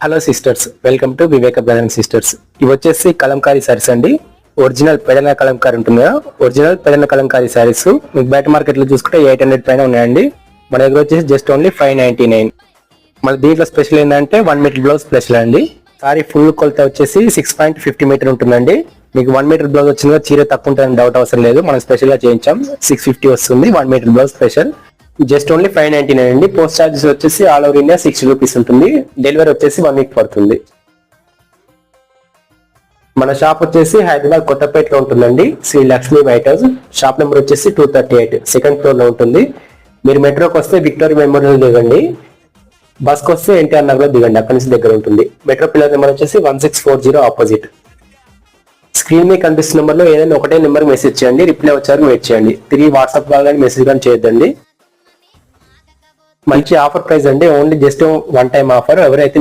Hello sisters welcome to Viveka brother sisters ఇవి వచ్చేసి కలంకారీ సారీస్ అండి. ఒరిజినల్ పెడన కలంకారీ ఉంటుంది కదా? ఒరిజినల్ పెడన కలంకారీ సారీస్ మీకు బయట మార్కెట్లో చూసుకుంటే ఎయిట్ హండ్రెడ్ పైన ఉన్నాయండి. మన దగ్గర వచ్చేసి just only five ninety nine మళ్ళీ దీంట్లో స్పెషల్ ఏంటంటే వన్ మీటర్ బ్లౌజ్ స్పెషల్ అండి. సారీ ఫుల్ కొలత వచ్చేసి సిక్స్ పాయింట్ ఫిఫ్టీ మీటర్ ఉంటుందండి. మీకు వన్ మీటర్ బ్లౌజ్ వచ్చిందో చీర తక్కువ ఉంటుందని డౌట్ అవసరం లేదు. మనం స్పెషల్గా చేయించాం. సిక్స్ ఫిఫ్టీ వస్తుంది one meter blouse special just only five ninety nine అండి. పోస్ట్ చార్జెస్ వచ్చేసి all over India sixty rupees ఉంటుంది. డెలివరీ వచ్చేసి వన్ వీక్ పడుతుంది. మన షాప్ వచ్చేసి హైదరాబాద్ కొత్తపేటలో ఉంటుందండి. Shri Lakshmi white house. Shop number వచ్చేసి టూ థర్టీ ఎయిట్. సెకండ్ ఫ్లోర్లో ఉంటుంది. మీరు మెట్రోకి వస్తే విక్టోరియా మెమోరియల్ దిగండి. బస్కి వస్తే ఎన్టీఆర్ నగర్లో దిగండి. అక్కడి నుంచి దగ్గర ఉంటుంది. మెట్రో పిల్లర్ నెంబర్ వచ్చేసి one six four zero opposite. Screen మీద కనిపిస్తున్న నెంబర్లో ఏదైనా ఒకటే నెంబర్ మెసేజ్ చేయండి. రిప్లై వచ్చారు వెయిట్ చేయండి. తిరిగి వాట్సాప్ కాల్ కానీ మెసేజ్ కానీ చేయొద్దండి. మంచి ఆఫర్ ప్రైస్ అండి. Only just one time offer. ఎవరైతే